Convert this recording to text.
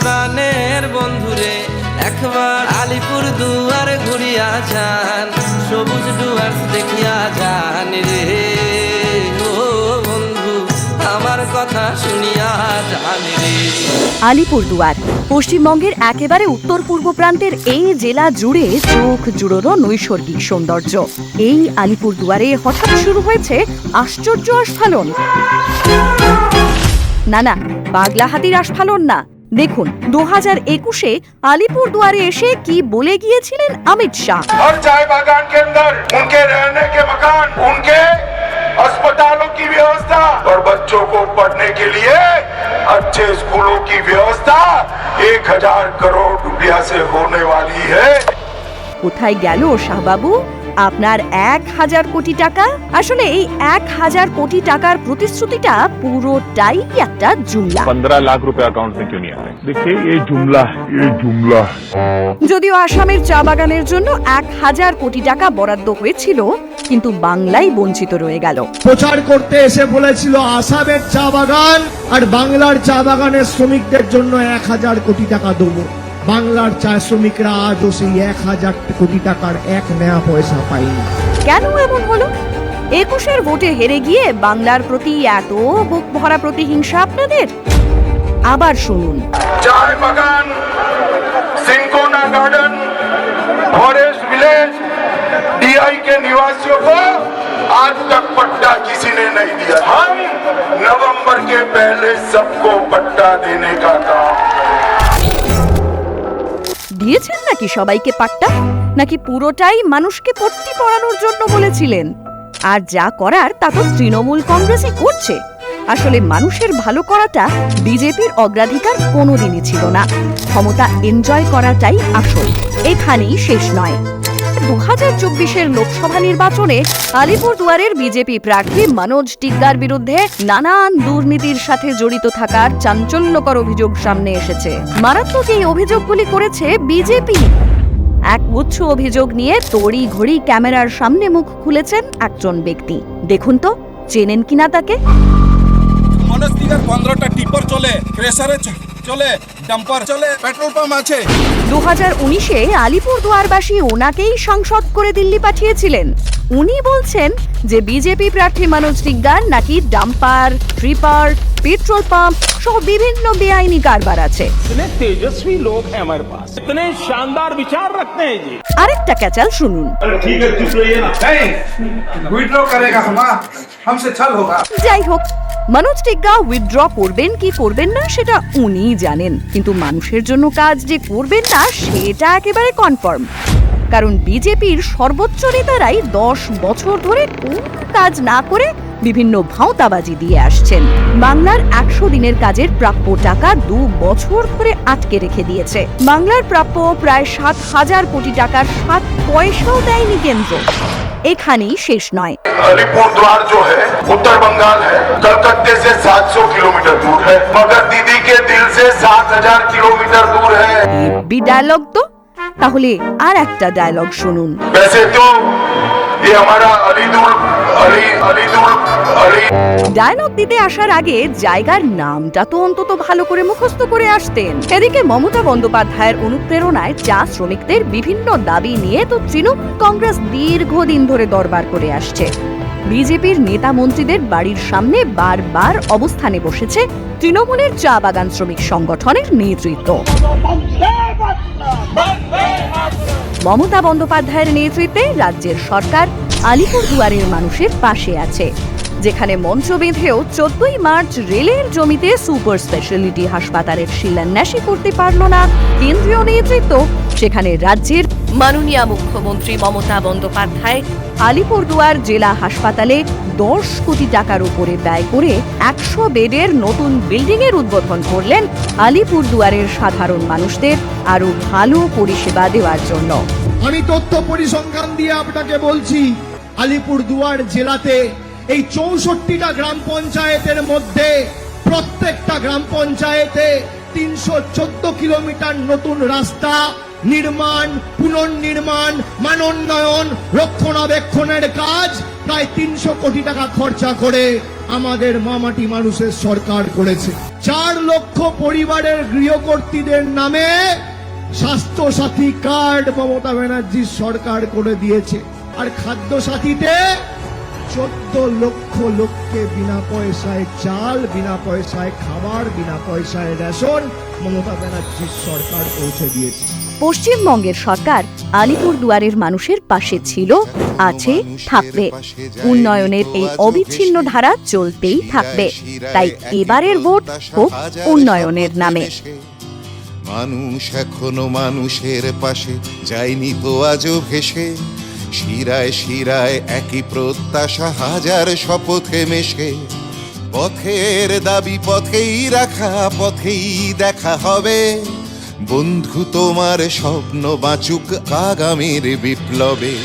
প্রাণের বন্ধুরে, একবার আলিপুর দুয়ার ঘুরিয়া যান, সবুজ ডুয়ার্স দেখিয়া যান রে। ও বন্ধু, আমার কথা শুনিয়া যান রে। আলিপুরদুয়ার পশ্চিমবঙ্গের একেবারে উত্তর পূর্ব প্রান্তের এই জেলা জুড়ে চোখ জুড়োনো নৈসর্গিক সৌন্দর্য। এই আলিপুরদুয়ারে হঠাৎ শুরু হয়েছে আশ্চর্য আস্ফালন। না না পাগলা হাতির আস্ফালন না। দেখুন দু হাজার একুশে আলিপুরদুয়ারে এসে কি বলে গিয়েছিলেন অমিত শাহ हर चाय बागान के अंदर उनके रहने के मकान उनके अस्पतालों की व्यवस्था और बच्चों को पढ़ने के लिए अच्छे स्कूलों की व्यवस्था एक हजार करोड़ रुपया से होने वाली है কোথায় গেল শাহবাবু আপনার এক হাজার কোটি টাকা? আসলে এই এক হাজার কোটি টাকার প্রতিশ্রুতিটা পুরোটাই একটা জুমলা। পনেরো লাখ রুপে অ্যাকাউন্ট মে কিউ দেখে এই জুমলা এই জুমলা। যদিও আসামের চা বাগানের জন্য এক হাজার কোটি টাকা বরাদ্দ হয়েছিল কিন্তু বাংলাই বঞ্চিত রয়ে গেল। প্রচার করতে এসে বলেছিল আসামের চা বাগান আর বাংলার চা বাগানের শ্রমিকদের জন্য এক হাজার কোটি টাকা দেবো বাংলার চা শ্রমিকরা আজও সেই এক হাজার কোটি টাকার এক নেয়া পয়সা পায়নি কেন এমন হলো একুশের ভোটে হেরে গিয়ে বাংলার প্রতি এত বুক ভরা প্রতিহিংসা আপনাদের আবার শুনুন चाय बागान cinchona garden forest village DI के निवासियों को आज तक पट्टा किसी ने नहीं दिया हम नवंबर के पहले सबको पट्टा देने का काम দিয়েছেন নাকি সবাইকে পাট্টা? নাকি পুরোটাই মানুষকে পট্টি পড়ানোর জন্য বলেছিলেন? আর যা করার তা তো তৃণমূল কংগ্রেসই করছে। আসলে মানুষের ভালো করাটা বিজেপির অগ্রাধিকার কোনোদিনই ছিল না। ক্ষমতা এনজয় করাটাই আসল। এখানেই শেষ নয়। দু হাজার চব্বিশের লোকসভা নির্বাচনে আলিপুরদুয়ারের বিজেপি প্রার্থী মনোজ টিগ্গার বিরুদ্ধে নানান দুর্নীতির সাথে জড়িত থাকার চাঞ্চল্যকর অভিযোগ সামনে এসেছে। মারাত্মক এই অভিযোগগুলি করেছে বিজেপি। এক গুচ্ছ অভিযোগ নিয়ে তড়ি ঘড়ি ক্যামেরার সামনে মুখ খুলেছেন একজন ব্যক্তি। দেখুন তো, চেনেন কিনা তাকে? মনোজ দিগার পনেরোটা টিপার চলে ক্রেসারে চলে, ডাম্পার, চলে, পেট্রোল পাম্প আছে। দু হাজার উনিশে আলিপুরদুয়ারবাসী ওনাকেই সাংসদ করে দিল্লি পাঠিয়েছিলেন। উনি বলছেন যে বিজেপি প্রার্থী মনোজ টিগ্গার নাকি ডাম্পার, ট্রিপার পেট্রোল পাম্প সহ বিভিন্ন বেআইনি কারবার আছে। তেজস্বী লোক আমার পাশ ইতনে শানদার বিচার রাখতে আরেকটা ক্যাচাল শুনুন। ঠিক যাই হোক মনোজ টিগ্গা উইথড্র করবেন কি করবেন না সেটা উনিই জানেন। কিন্তু মানুষের জন্য কাজ যে করবেন না সেটা একেবারে কনফার্ম কারণ বিজেপির সর্বোচ্চ নেতারাই দশ বছর ধরে কোন কাজ না করে বিভিন্ন ভাঁওতাবাজি দিয়ে আসছেন বাংলার একশো দিনের কাজের প্রাপ্য টাকা দু বছর ধরে আটকে রেখে দিয়েছে বাংলার প্রাপ্য প্রায় সাত হাজার কোটি টাকার সাত পয়সাও দেয়নি কেন্দ্র এখানেই শেষ নয় अलीपुर द्वार जो है उत्तर बंगाल है कलकत्ते से 700 किलोमीटर दूर है मगर दीदी के दिल से 7000 किलोमीटर दूर है বি ডায়লগ তো তাহলে আর একটা ডায়লগ শুনুন वैसे तो ये हमारा अलीदुल अली अलीदुल अली ডায়লগ দিতে আসার আগে জায়গার নামটা তো অন্তত ভালো করে মুখস্থ করে আসতেন এদিকে মমতা বন্দ্যোপাধ্যায়ের অনুপ্রেরণায় চা শ্রমিকদের বিভিন্ন দাবি নিয়ে তো তৃণমূল কংগ্রেস দীর্ঘদিন ধরে দরবার করে আসছে বিজেপির নেতা মন্ত্রীদের বাড়ির সামনে বারবার অবস্থানে বসেছে তৃণমূলের চা বাগান শ্রমিক সংগঠনের নেতৃত্ব মমতা বন্দ্যোপাধ্যায়ের নেতৃত্বে রাজ্যের সরকার আলিপুর দুয়ারের মানুষের পাশে আছে, যেখানে মঞ্চ বেঁধেও চোদ্দই মার্চ রেলের জমিতে সুপার স্পেশালিটি হাসপাতালের শিলান্যাসই করতে পারল না কেন্দ্রীয় নেতৃত্ব, সেখানে রাজ্যের মাননীয় মুখ্যমন্ত্রী মমতা বন্দ্যোপাধ্যায় আলিপুরদুয়ার জেলা হাসপাতালে দশ কোটি টাকার উপরে ব্যয় করে একশো বেডের নতুন বিল্ডিং এর উদ্বোধন করলেন আলিপুরদুয়ারের সাধারণ মানুষদের আরও ভালো পরিষেবা দেওয়ার জন্য। আমি তথ্য পরিসংখ্যান দিয়ে আপনাকে বলছি আলিপুর দুয়ার জেলাতে এই চৌষট্টিটা গ্রাম পঞ্চায়েতের মধ্যে প্রত্যেকটা গ্রাম পঞ্চায়েতে তিনশো চোদ্দ কিলোমিটার নতুন রাস্তা নির্মাণ, পুনর্নির্মাণ, মানোন্নয়ন, রক্ষণাবেক্ষণের কাজ প্রায় তিনশো কোটি টাকা খরচা করে আমাদের মামাটি মানুষের সরকার করেছে। চার লক্ষ পরিবারের গৃহকর্তীদের নামে স্বাস্থ্য সাথী কার্ড মমতা ব্যানার্জির সরকার করে দিয়েছে। আর খাদ্য সাথীতে চোদ্দ লক্ষ লোককে বিনা পয়সায় চাল বিনা পয়সায় খাবার বিনা পয়সায় রেশন মমতা ব্যানার্জির সরকার পৌঁছে দিয়েছে। পশ্চিমবঙ্গের সরকার আলিপুর দুয়ারের মানুষের পাশে ছিল আছে থাকবে। উন্নয়নের এই অবিচ্ছিন্ন ধারা চলতেই থাকবে। তাই এবারের ভোট হোক উন্নয়নের নামে। মানুষ এখনও মানুষের পাশে যায়নি তো আজও ভেসে। শিরায় শিরায় একই প্রত্যাশা হাজার শপথে মেশে। পথের দাবি পথেই রাখা, পথেই দেখা হবে। বন্ধু, তোমার স্বপ্ন বাঁচুক আগামীর বিপ্লবে।